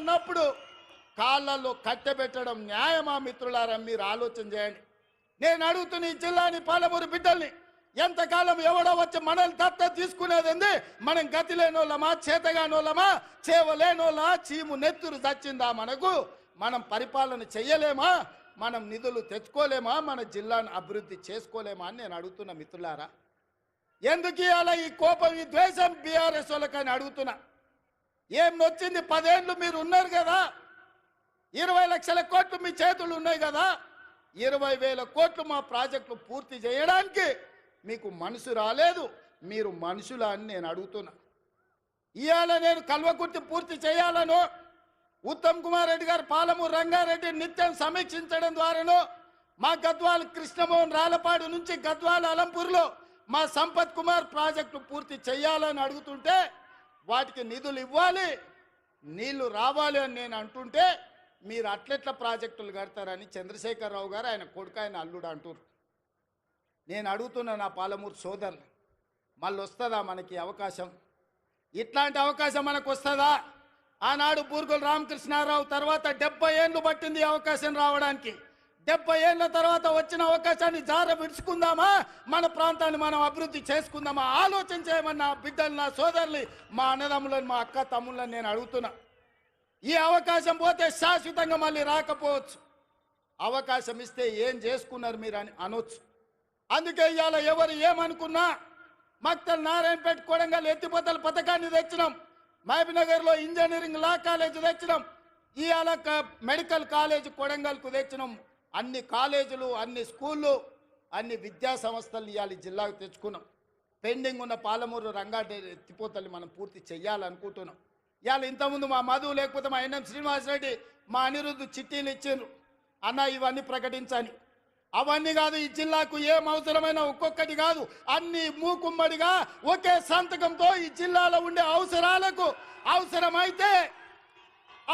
అన్నప్పుడు కాళ్ళల్లో కట్టెబెట్టడం న్యాయమా మిత్రులారా? మీరు ఆలోచన చేయండి. నేను అడుగుతున్న ఈ జిల్లాని పాలమూరు బిడ్డల్ని ఎంతకాలం ఎవడో వచ్చి మనల్ని దత్త తీసుకునేది మనం గతి లేనోళ్ళమా చేతగానోళ్ళమా చేవలేనోళ్ళ చీము నెత్తురు చచ్చిందా మనకు? మనం పరిపాలన చెయ్యలేమా? మనం నిధులు తెచ్చుకోలేమా? మన జిల్లాను అభివృద్ధి చేసుకోలేమా అని నేను అడుగుతున్నా మిత్రులారా. ఎందుకు ఇవాళ ఈ కోపం ఈ ద్వేషం బీఆర్ఎస్ వాళ్ళకని అడుగుతున్నా? ఏం నొచ్చింది పదేళ్ళు మీరు ఉన్నారు కదా. ఇరవై లక్షల కోట్లు మీ చేతులు ఉన్నాయి కదా. ఇరవై వేల కోట్లు మా ప్రాజెక్టులు పూర్తి చేయడానికి మీకు మనసు రాలేదు. మీరు మనుషులా అని నేను అడుగుతున్నా. ఇవాళ నేను కల్వకుర్తి పూర్తి చేయాలను. ఉత్తమ్ కుమార్ రెడ్డి గారు పాలమూరు రంగారెడ్డి నిత్యం సమీక్షించడం ద్వారాను మా గద్వాల కృష్ణమోహన్ రాలపాడు నుంచి గద్వాల అలంపూర్లో మా సంపత్ కుమార్ ప్రాజెక్టు పూర్తి చేయాలని అడుగుతుంటే వాటికి నిధులు ఇవ్వాలి నీళ్ళు రావాలి అని నేను అంటుంటే మీరు అట్లెట్ల ప్రాజెక్టులు కడతారని చంద్రశేఖరరావు గారు ఆయన కొడుకు ఆయన అల్లుడు అంటారు నేను అడుగుతున్నా నా పాలమూరు సోదరులు మళ్ళీ వస్తుందా మనకి అవకాశం? ఇట్లాంటి అవకాశం మనకు వస్తుందా? ఆనాడు బూర్గుల రామకృష్ణారావు తర్వాత డెబ్బై ఏళ్ళు పట్టింది అవకాశం రావడానికి. డెబ్బై ఏళ్ళ తర్వాత వచ్చిన అవకాశాన్ని జార విడుచుకుందామా? మన ప్రాంతాన్ని మనం అభివృద్ధి చేసుకుందామా? ఆలోచన చేయమని నా బిడ్డలు నా సోదరులు మా అన్నదమ్ములను మా అక్క తమ్ముళ్ళని నేను అడుగుతున్నా. ఈ అవకాశం పోతే శాశ్వతంగా మళ్ళీ రాకపోవచ్చు. అవకాశం ఇస్తే ఏం చేసుకున్నారు మీరు అని అనొచ్చు. అందుకే ఇవాళ ఎవరు ఏమనుకున్నా మక్తల్ నారాయణపేట కొడంగల్ ఎత్తిపోతల పథకాన్ని తెచ్చినాం. మహబీనగర్లో ఇంజనీరింగ్ లా కాలేజ్ తెచ్చినాం. ఇవాళ మెడికల్ కాలేజ్ కొడంగల్కు తెచ్చినాం. అన్ని కాలేజీలు అన్ని స్కూళ్ళు అన్ని విద్యా సంస్థలు ఇవ్వాలి ఈ జిల్లాకు తెచ్చుకున్నాం. పెండింగ్ ఉన్న పాలమూరు రంగారెడ్డి ఎత్తిపోతల్ని మనం పూర్తి చేయాలనుకుంటున్నాం ఇవాళ ఇంతకుముందు మా మధు లేకపోతే మా ఎన్ఎం శ్రీనివాసరెడ్డి మా అనిరుద్ధు చిట్టీలు ఇచ్చారు అన్న ఇవన్నీ ప్రకటించాలి అవన్నీ కాదు ఈ జిల్లాకు ఏం అవసరమైన ఒక్కొక్కటి కాదు. అన్ని మూకుమ్మడిగా ఒకే సంతకంతో ఈ జిల్లాలో ఉండే అవసరాలకు అవసరమైతే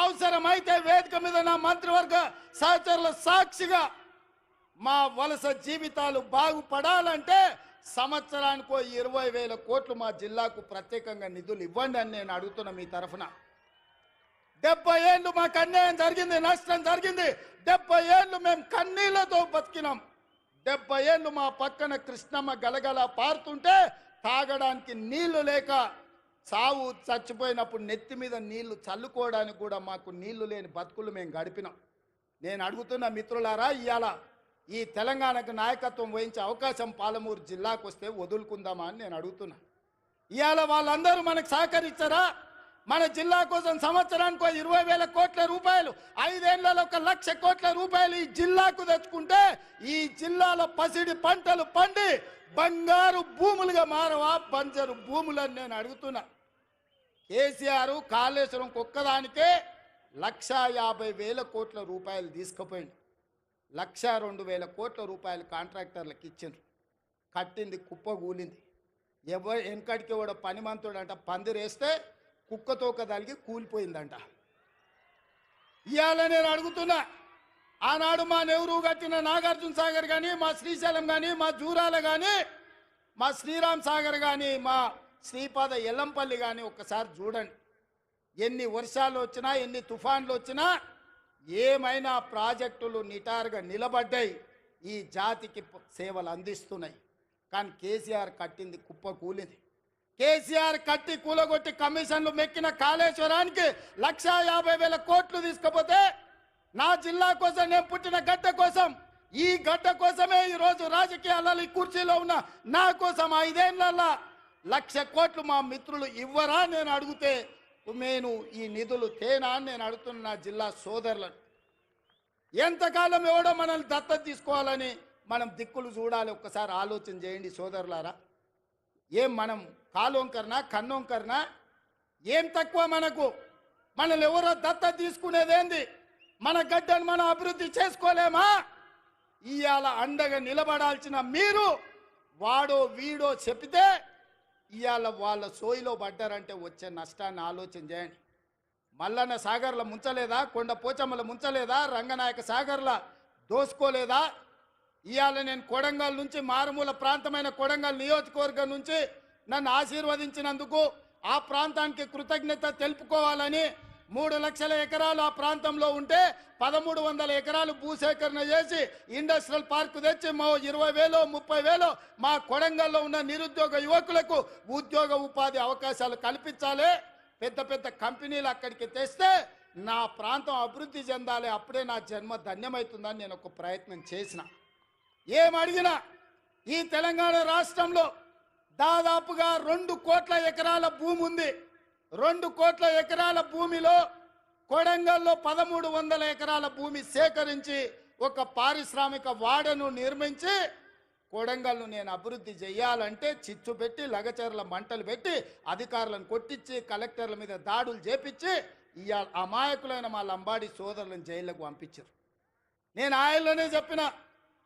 అవసరమైతే వేదిక మీద నా మంత్రివర్గ సహచరుల సాక్షిగా మా వలస జీవితాలు బాగుపడాలంటే సంవత్సరానికి ఇరవై వేల కోట్లు మా జిల్లాకు ప్రత్యేకంగా నిధులు ఇవ్వండి అని నేను అడుగుతున్నా మీ తరఫున. డెబ్బై ఏళ్ళు మాకు అన్యాయం జరిగింది నష్టం జరిగింది. డెబ్బై ఏళ్ళు మేము కన్నీళ్ళతో బతికినాం. డెబ్బై ఏళ్ళు మా పక్కన కృష్ణమ్మ గలగల పారుతుంటే తాగడానికి నీళ్ళు లేక సావు చచ్చిపోయినప్పుడు నెత్తి మీద నీళ్ళు చల్లుకోవడానికి కూడా మాకు నీళ్ళు లేని బతుకులు మేము గడిపినాం. నేను అడుగుతున్న మిత్రులారా ఇవాళ ఈ తెలంగాణకు నాయకత్వం వహించే అవకాశం పాలమూరు జిల్లాకు వస్తే వదులుకుందామా అని నేను అడుగుతున్నా. ఇవాళ వాళ్ళందరూ మనకు సహకరించరా? మన జిల్లా కోసం సంవత్సరానికి ఇరవై వేల కోట్ల రూపాయలు ఐదేళ్ళలో ఒక లక్ష కోట్ల రూపాయలు ఈ జిల్లాకు తెచ్చుకుంటే ఈ జిల్లాలో పసిడి పంటలు పండి బంగారు భూములుగా మారవా? బంజరు భూములని నేను అడుగుతున్నా. కేసీఆర్ కాళేశ్వరం ఒక్కదానికే లక్ష యాభై వేల కోట్ల రూపాయలు తీసుకుపోయింది లక్ష రెండు వేల కోట్ల రూపాయలు కాంట్రాక్టర్లకు ఇచ్చిండ్రు. కట్టింది కుప్ప కూలింది. ఎవరు వెనకడికి కూడా పనిమంతుడు అంట పందిరేస్తే కుక్కతోక తలిగి కూలిపోయిందంట. ఇవాళ నేను అడుగుతున్నా ఆనాడు మా నెహ్రూ కట్టిన నాగార్జున సాగర్ కానీ మా శ్రీశైలం కానీ మా జూరాల కానీ మా శ్రీరామ్ సాగర్ కానీ మా శ్రీపాద ఎల్లంపల్లి కానీ ఒక్కసారి చూడండి. ఎన్ని వర్షాలు వచ్చినా ఎన్ని తుఫాన్లు వచ్చినా ఏమైనా ప్రాజెక్టులు నిటారుగా నిలబడ్డాయి ఈ జాతికి సేవలు అందిస్తున్నాయి. కానీ కేసీఆర్ కట్టింది కుప్ప కూలింది. కేసీఆర్ కట్టి కూలగొట్టి కమిషన్లు మెక్కిన కాళేశ్వరానికి లక్షా యాభై వేల కోట్లు తీసుకపోతే నా జిల్లా కోసం నేను పుట్టిన గడ్డ కోసం ఈ గడ్డ కోసమే ఈరోజు రాజకీయాలలో ఈ కుర్చీలో ఉన్న నా కోసం ఐదేళ్ళలో లక్ష కోట్లు మా మిత్రులు ఇవ్వరా నేను అడిగితే నేను ఈ నిధులు తేనా అని నేను అడుగుతున్న నా జిల్లా సోదరులను ఎంతకాలం ఎవడో మనల్ని దత్తత తీసుకోవాలని మనం దిక్కులు చూడాలి. ఒక్కసారి ఆలోచన చేయండి సోదరులారా. ఏం మనం కాలోంకరనా కన్నోంకరనా? ఏం తక్కువ మనకు? మనల్ని ఎవరో దత్త తీసుకునేదేంది? మన గడ్డను మనం అభివృద్ధి చేసుకోలేమా? ఇవాళ అండగా నిలబడాల్సిన మీరు వాడో వీడో చెప్తే ఇవాళ వాళ్ళ సోయిలో పడ్డారంటే వచ్చే నష్టాన్ని ఆలోచన చేయండి. మల్లన్న సాగర్ల ముంచలేదా? కొండ పోచమ్మల ముంచలేదా? రంగనాయక సాగర్ల దోసుకోలేదా? ఇవాళ నేను కొడంగల్ నుంచి మారుమూల ప్రాంతమైన కొడంగల్ నియోజకవర్గం నుంచి నన్ను ఆశీర్వదించినందుకు ఆ ప్రాంతానికి కృతజ్ఞత తెలుపుకోవాలని మూడు లక్షల ఎకరాలు ఆ ప్రాంతంలో ఉంటే పదమూడు వందల ఎకరాలు భూసేకరణ చేసి ఇండస్ట్రియల్ పార్క్ తెచ్చి మా ఇరవై వేలు ముప్పై వేలు మా కొడంగల్లో ఉన్న నిరుద్యోగ యువకులకు ఉద్యోగ ఉపాధి అవకాశాలు కల్పించాలి. పెద్ద పెద్ద కంపెనీలు అక్కడికి తెస్తే నా ప్రాంతం అభివృద్ధి చెందాలి. అప్పుడే నా జన్మ ధన్యమవుతుందని నేను ఒక ప్రయత్నం చేసిన. ఏమడిగినా ఈ తెలంగాణ రాష్ట్రంలో దాదాపుగా రెండు కోట్ల ఎకరాల భూమి ఉంది రెండు కోట్ల ఎకరాల భూమిలో కొడంగల్లో పదమూడు వందల ఎకరాల భూమి సేకరించి ఒక పారిశ్రామిక వాడను నిర్మించి కొడంగల్ను నేను అభివృద్ధి చేయాలంటే చిచ్చు పెట్టి లగచర్ల మంటలు పెట్టి అధికారులను కొట్టించి కలెక్టర్ల మీద దాడులు చేపించి ఇవాళ అమాయకులైన మా లంబాడి సోదరులను జైళ్ళకు పంపించారు. నేను ఆయనలోనే చెప్పిన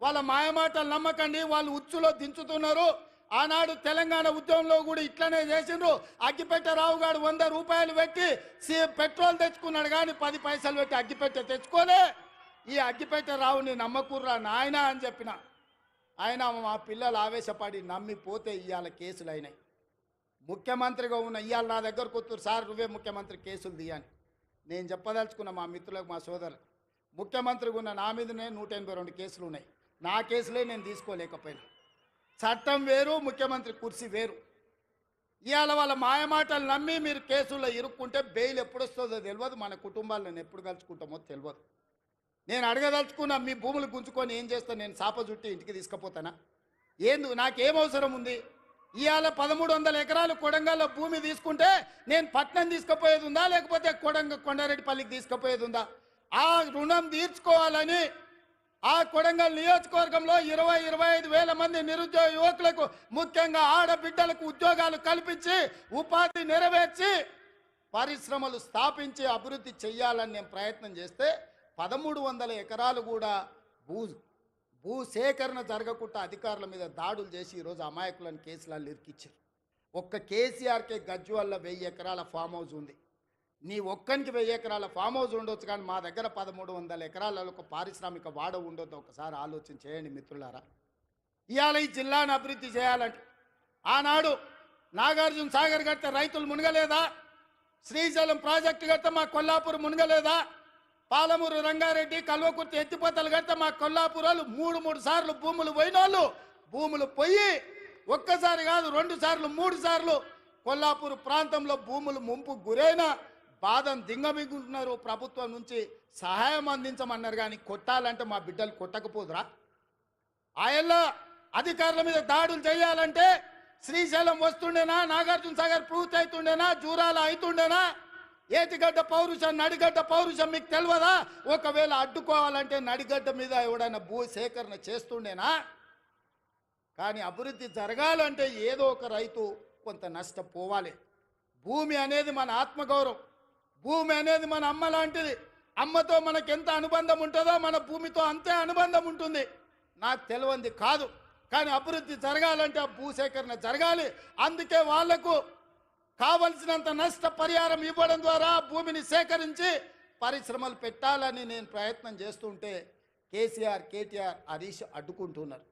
వాళ్ళ మాయమాటలు నమ్మకండి వాళ్ళు ఉచ్చులో దించుతున్నారు ఆనాడు తెలంగాణ ఉద్యమంలో కూడా ఇట్లనే చేసిండ్రు. అగ్గిపెట్టె రావు గారు వంద రూపాయలు పెట్టి సి- పెట్రోల్ తెచ్చుకున్నాడు కానీ పది పైసలు పెట్టి అగ్గిపెట్టె తెచ్చుకోలే. ఈ అగ్గిపెట్టె రావుని నమ్మకుర్రా నాయనా అని చెప్పిన. ఆయన మా పిల్లలు ఆవేశపడి నమ్మి పోతే ఇవాళ కేసులు అయినాయి. ముఖ్యమంత్రిగా ఉన్న ఇవాళ నా దగ్గరకు వస్తారు సార్ నువ్వే ముఖ్యమంత్రి కేసులు తీయని నేను చెప్పదలుచుకున్న మా మిత్రులకు మా సోదరులు ముఖ్యమంత్రిగా ఉన్న నా మీదనే నూట ఎనభై రెండు కేసులు ఉన్నాయి. నా కేసులే నేను తీసుకోలేకపోయినా. చట్టం వేరు ముఖ్యమంత్రి కుర్చీ వేరు. ఇవాళ వాళ్ళ మాయమాటలు నమ్మి మీరు కేసుల్లో ఇరుక్కుంటే బెయిల్ ఎప్పుడు వస్తుందో తెలియదు మన కుటుంబాలను ఎప్పుడు కలుసుకుంటామో తెలియదు నేను అడగదలుచుకున్నా మీ భూములు గుంజుకొని ఏం చేస్తాను నేను చాప చుట్టి ఇంటికి తీసుకుపోతానా? ఏందు నాకేం అవసరం ఉంది? ఇవాళ పదమూడు వందల ఎకరాలు కొడంగల్లో భూమి తీసుకుంటే నేను పట్నం తీసుకుపోయేది ఉందా లేకపోతే కొడంగ కొండారెడ్డిపల్లికి తీసుకుపోయేది ఉందా? ఆ రుణం తీర్చుకోవాలని ఆ కొడంగల్ నియోజకవర్గంలో ఇరవై ఇరవై ఐదు వేల మంది నిరుద్యోగ యువకులకు ముఖ్యంగా ఆడబిడ్డలకు ఉద్యోగాలు కల్పించి ఉపాధి నెరవేర్చి పరిశ్రమలు స్థాపించి అభివృద్ధి చేయాలని నేను ప్రయత్నం చేస్తే పదమూడు వందల ఎకరాలు కూడా భూ భూ సేకరణ జరగకుండా అధికారుల మీద దాడులు చేసి ఈరోజు అమాయకులను కేసులలో ఇరికిచ్చారు. ఒక్క కేసీఆర్కే గజ్జు వెయ్యి ఎకరాల ఫామ్ హౌస్ ఉంది. నీ ఒక్కనికి వెయ్యి ఎకరాల ఫామ్ హౌస్ ఉండొచ్చు కానీ మా దగ్గర పదమూడు వందల ఎకరాలలో ఒక పారిశ్రామిక వాడ ఉండొద్దు. ఒకసారి ఆలోచన చేయండి మిత్రులారా. ఇవాళ ఈ జిల్లాను అభివృద్ధి చేయాలంటే ఆనాడు నాగార్జున సాగర్ కడితే రైతులు మునగలేదా? శ్రీశైలం ప్రాజెక్టు కడితే మా కొల్లాపూర్ మునగలేదా? పాలమూరు రంగారెడ్డి కల్వకుర్తి ఎత్తిపోతలు కడితే మా కొల్లాపురాలు మూడు మూడు సార్లు భూములు పోయినోళ్ళు. భూములు పోయి ఒక్కసారి కాదు రెండు సార్లు మూడు సార్లు కొల్లాపూర్ ప్రాంతంలో భూములు ముంపు గురైన బాధను దింగమిగుంటున్నారు ప్రభుత్వం నుంచి సహాయం అందించమన్నారు కానీ కొట్టాలంటే మా బిడ్డలు కొట్టకపోదురా? ఆయల్లో అధికారుల మీద దాడులు చేయాలంటే శ్రీశైలం వస్తుండేనా నాగార్జున సాగర్ పూర్తి అవుతుండేనా జూరాల అవుతుండేనా ఏటిగడ్డ పౌరుషం నడిగడ్డ పౌరుషం మీకు తెలియదా ఒకవేళ అడ్డుకోవాలంటే నడిగడ్డ మీద ఎవడైనా భూ సేకరణ చేస్తుండేనా? కానీ అభివృద్ధి జరగాలంటే ఏదో ఒక రైతు కొంత నష్టపోవాలి భూమి అనేది మన ఆత్మగౌరవం. భూమి అనేది మన అమ్మ లాంటిది. అమ్మతో మనకు ఎంత అనుబంధం ఉంటుందో మన భూమితో అంతే అనుబంధం ఉంటుంది. నాకు తెలియంది కాదు. కానీ అభివృద్ధి జరగాలంటే ఆ భూసేకరణ జరగాలి. అందుకే వాళ్ళకు కావలసినంత నష్ట పరిహారం ఇవ్వడం ద్వారా భూమిని సేకరించి పరిశ్రమలు పెట్టాలని నేను ప్రయత్నం చేస్తుంటే కేసీఆర్ కేటీఆర్ హరీష్ అడ్డుకుంటున్నారు.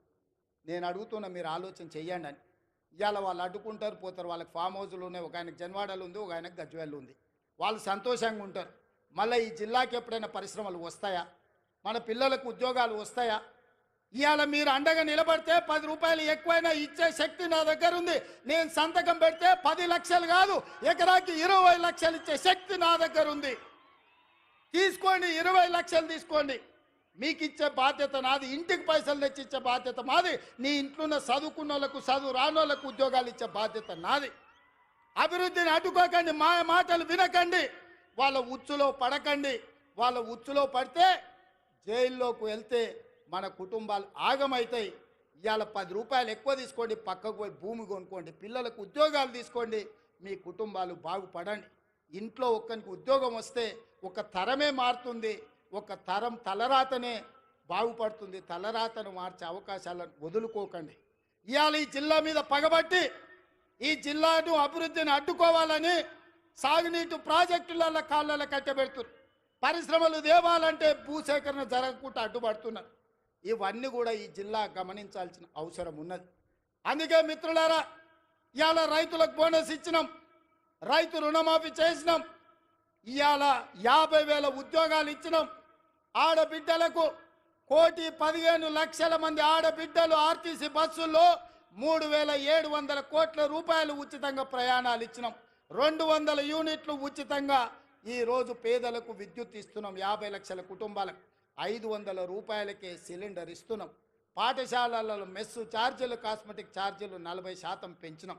నేను అడుగుతున్నా మీరు ఆలోచన చేయండి అని. ఇవాళ వాళ్ళు అడ్డుకుంటారు పోతారు. వాళ్ళకి ఫామ్ హౌస్లు ఉన్నాయి. ఒక ఆయనకు జన్వాడలు ఉంది ఒక ఆయనకు గజ్వేళ్ళు ఉంది. వాళ్ళు సంతోషంగా ఉంటారు. మళ్ళీ ఈ జిల్లాకి ఎప్పుడైనా పరిశ్రమలు వస్తాయా? మన పిల్లలకు ఉద్యోగాలు వస్తాయా? ఇవాళ మీరు అండగా నిలబడితే పది రూపాయలు ఎక్కువైనా ఇచ్చే శక్తి నా దగ్గర ఉంది. నేను సంతకం పెడితే పది లక్షలు కాదు ఎకరాకి ఇరవై లక్షలు ఇచ్చే శక్తి నా దగ్గర ఉంది. తీసుకోండి ఇరవై లక్షలు తీసుకోండి. మీకు ఇచ్చే బాధ్యత నాది ఇంటికి పైసలు తెచ్చి ఇచ్చే బాధ్యత మాది నీ ఇంట్లో ఉన్న చదువుకున్న వాళ్ళకు చదువు రాని వాళ్ళకు ఉద్యోగాలు ఇచ్చే బాధ్యత నాది. అభివృద్ధిని అడ్డుకోకండి మా మాటలు వినకండి వాళ్ళ ఉచ్చులో పడకండి వాళ్ళ ఉచ్చులో పడితే జైల్లోకి వెళ్తే మన కుటుంబాలు ఆగమవుతాయి ఇవాళ పది రూపాయలు ఎక్కువ తీసుకోండి పక్కకు పోయి భూమి కొనుక్కోండి పిల్లలకు ఉద్యోగాలు తీసుకోండి మీ కుటుంబాలు బాగుపడండి. ఇంట్లో ఒక్కరికి ఉద్యోగం వస్తే ఒక తరమే మారుతుంది ఒక తరం తలరాతనే బాగుపడుతుంది తలరాతను మార్చే అవకాశాలను వదులుకోకండి. ఇవాళ ఈ జిల్లా మీద పగబట్టి ఈ జిల్లాను అభివృద్ధిని అడ్డుకోవాలని సాగునీటి ప్రాజెక్టుల కాళ్ళలో కట్టబెడుతున్నారు పరిశ్రమలు దేవాలంటే భూసేకరణ జరగకుండా అడ్డుపడుతున్నారు ఇవన్నీ కూడా ఈ జిల్లా గమనించాల్సిన అవసరం ఉన్నది. అందుకే మిత్రులారా ఇవాళ రైతులకు బోనస్ ఇచ్చినాం. రైతు రుణమాఫీ చేసినాం. ఇవాళ యాభై వేల ఉద్యోగాలు ఇచ్చినాం. ఆడబిడ్డలకు కోటి పదిహేను లక్షల మంది ఆడబిడ్డలు ఆర్టీసీ బస్సుల్లో మూడు వేల ఏడు వందల కోట్ల రూపాయలు ఉచితంగా ప్రయాణాలు ఇచ్చినాం. రెండు వందల యూనిట్లు ఉచితంగా ఈరోజు పేదలకు విద్యుత్ ఇస్తున్నాం. యాభై లక్షల కుటుంబాలకు ఐదు వందల రూపాయలకే సిలిండర్ ఇస్తున్నాం. పాఠశాలలలో మెస్సు ఛార్జీలు కాస్మెటిక్ ఛార్జీలు నలభై శాతం పెంచినాం.